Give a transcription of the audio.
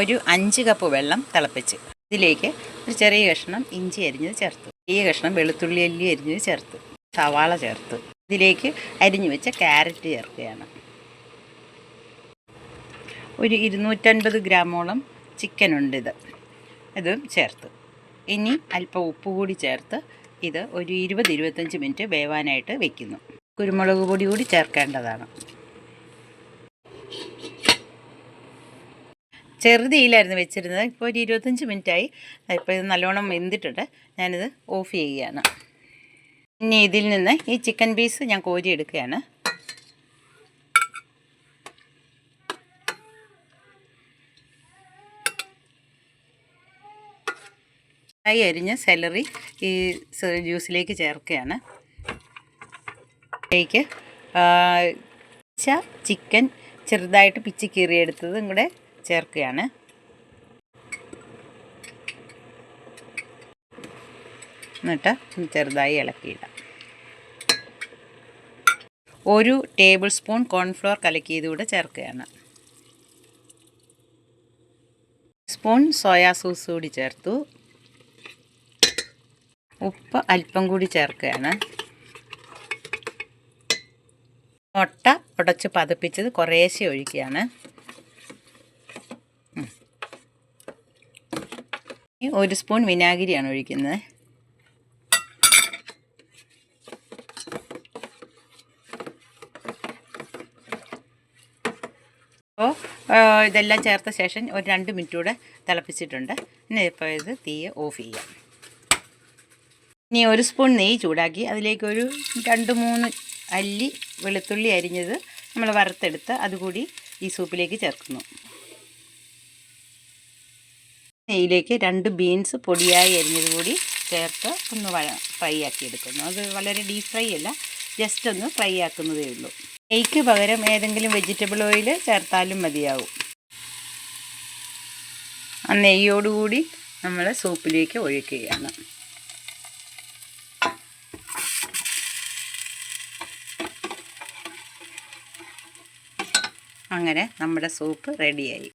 ഒരു അഞ്ച് കപ്പ് വെള്ളം തിളപ്പിച്ച്. ഇതിലേക്ക് ഒരു ചെറിയ കഷ്ണം ഇഞ്ചി അരിഞ്ഞത് ചേർത്തു. ചെറിയ കഷ്ണം വെളുത്തുള്ളി അല്ലി അരിഞ്ഞത് ചേർത്തു. സവാള ചേർത്തു. ഇതിലേക്ക് അരിഞ്ഞു വെച്ച ക്യാരറ്റ് ചേർക്കുകയാണ്. ഒരു ഇരുന്നൂറ്റൻപത് ഗ്രാമോളം ചിക്കൻ ഉണ്ട് ഇത്. ഇതും ചേർത്ത്. ഇനി അല്പം ഉപ്പ് കൂടി ചേർത്ത് ഇത് ഒരു ഇരുപത് ഇരുപത്തഞ്ച് മിനിറ്റ് വേവാനായിട്ട് വെക്കുന്നു. കുരുമുളക് പൊടി കൂടി ചേർക്കേണ്ടതാണ്. ചെറുതീയിലായിരുന്നു വെച്ചിരുന്നത്. ഇപ്പോൾ ഒരു ഇരുപത്തഞ്ച് മിനിറ്റായി. ഇപ്പോൾ ഇത് നല്ലോണം വെന്തിട്ടുണ്ട്. ഞാനിത് ഓഫ് ചെയ്യുകയാണ്. ഇനി ഇതിൽ നിന്ന് ഈ ചിക്കൻ പീസ് ഞാൻ കോരിയെടുക്കുകയാണ്. ആയി അരിഞ്ഞ സെലറി ഈ ജ്യൂസിലേക്ക് ചേർക്കുകയാണ്. ഇതിലേക്ക് ചിക്കൻ ചെറുതായിട്ട് പിച്ചി കീറിയെടുത്തതും കൂടെ ചേർക്കുകയാണ്. എന്നിട്ട് ചെറുതായി ഇളക്കിയിടാം ഒരു ടേബിൾ സ്പൂൺ കോൺഫ്ലോർ കലക്കിയത് കൂടെ ചേർക്കുകയാണ്. സ്പൂൺ സോയാ സോസ് കൂടി ചേർത്തു. ഉപ്പ് അല്പം കൂടി ചേർക്കുകയാണ്. മുട്ട ഉടച്ച് പതപ്പിച്ചത് കുറേശ്ശെ ഒഴിക്കുകയാണ് ഉം. ഇനി ഒരു സ്പൂൺ വിനാഗിരിയാണ് ഒഴിക്കുന്നത്. അപ്പോൾ ഇതെല്ലാം ചേർത്ത ശേഷം ഒരു രണ്ട് മിനിറ്റ് കൂടെ തിളപ്പിച്ചിട്ടുണ്ട്. ഇനി ഇപ്പോൾ ഇത് തീയെ ഓഫ് ചെയ്യാം. ഇനി ഒരു സ്പൂൺ നെയ്യ് ചൂടാക്കി അതിലേക്ക് ഒരു രണ്ട് മൂന്ന് അല്ലി വെളുത്തുള്ളി അരിഞ്ഞത് നമ്മൾ വറുത്തെടുത്ത് അതുകൂടി ഈ സൂപ്പിലേക്ക് ചേർക്കുന്നു. നെയ്യിലേക്ക് രണ്ട് ബീൻസ് പൊടിയായി അരിഞ്ഞത് കൂടി ചേർത്ത് ഒന്ന് ഫ്രൈ ആക്കി എടുക്കുന്നു അത് വളരെ ഡീപ് ഫ്രൈ അല്ല ജസ്റ്റ് ഒന്ന് ഫ്രൈ ആക്കുന്നതേ ഉള്ളൂ. നെയ്ക്ക് പകരം ഏതെങ്കിലും വെജിറ്റബിൾ ഓയിൽ ചേർത്താലും മതിയാവും. ആ നെയ്യോടുകൂടി നമ്മൾ സൂപ്പിലേക്ക് ഒഴിക്കുകയാണ്. അങ്ങനെ നമ്മുടെ സൂപ്പ് റെഡിയായി